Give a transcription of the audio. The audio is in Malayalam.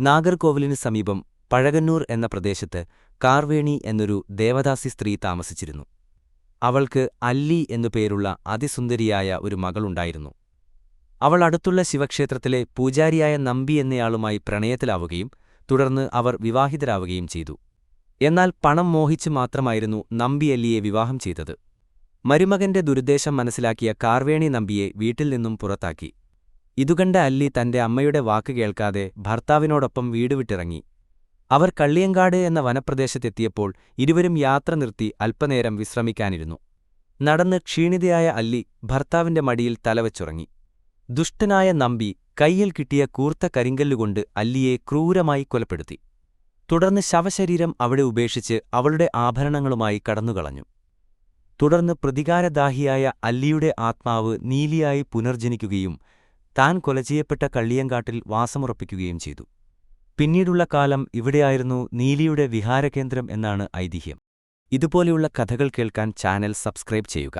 നാഗർകോവിലിന് സമീപം പഴകന്നൂർ എന്ന പ്രദേശത്ത് കാർവേണി എന്നൊരു ദേവദാസി സ്ത്രീ താമസിച്ചിരുന്നു. അവൾക്ക് അല്ലി എന്നു പേരുള്ള അതിസുന്ദരിയായ ഒരു മകളുണ്ടായിരുന്നു. അവൾ അടുത്തുള്ള ശിവക്ഷേത്രത്തിലെ പൂജാരിയായ നമ്പി എന്നയാളുമായി പ്രണയത്തിലാവുകയും തുടർന്ന് അവർ വിവാഹിതരാവുകയും ചെയ്തു. എന്നാൽ പണം മോഹിച്ച് മാത്രമായിരുന്നു നമ്പി അല്ലിയെ വിവാഹം ചെയ്തത്. മരുമകന്റെ ദുരുദ്ദേശം മനസ്സിലാക്കിയ കാർവേണി നമ്പിയെ വീട്ടിൽ നിന്നും പുറത്താക്കി. ഇതുകണ്ട അല്ലി തന്റെ അമ്മയുടെ വാക്ക് കേൾക്കാതെ ഭർത്താവിനോടൊപ്പം വീട് വിട്ടിറങ്ങി. അവർ കള്ളിയങ്കാട് എന്ന വനപ്രദേശത്തെത്തിയപ്പോൾ ഇരുവരും യാത്ര നിർത്തി അല്പനേരം വിശ്രമിക്കാനിരുന്നു. നടന്ന് ക്ഷീണിതയായ അല്ലി ഭർത്താവിന്റെ മടിയിൽ തലവച്ചുറങ്ങി. ദുഷ്ടനായ നമ്പി കയ്യിൽ കിട്ടിയ കൂർത്ത കരിങ്കല്ലുകൊണ്ട് അല്ലിയെ ക്രൂരമായി കൊലപ്പെടുത്തി. തുടർന്ന് ശവശരീരം അവിടെ ഉപേക്ഷിച്ച് അവളുടെ ആഭരണങ്ങളുമായി കടന്നുകളഞ്ഞു. തുടർന്ന് പ്രതികാരദാഹിയായ അല്ലിയുടെ ആത്മാവ് നീലിയായി പുനർജനിക്കുകയും താൻ കൊല ചെയ്യപ്പെട്ട കള്ളിയങ്കാട്ടിൽ വാസമുറപ്പിക്കുകയും ചെയ്തു. പിന്നീടുള്ള കാലം ഇവിടെയായിരുന്നു നീലിയുടെ വിഹാരകേന്ദ്രം എന്നാണ് ഐതിഹ്യം. ഇതുപോലെയുള്ള കഥകൾ കേൾക്കാൻ ചാനൽ സബ്സ്ക്രൈബ് ചെയ്യുക.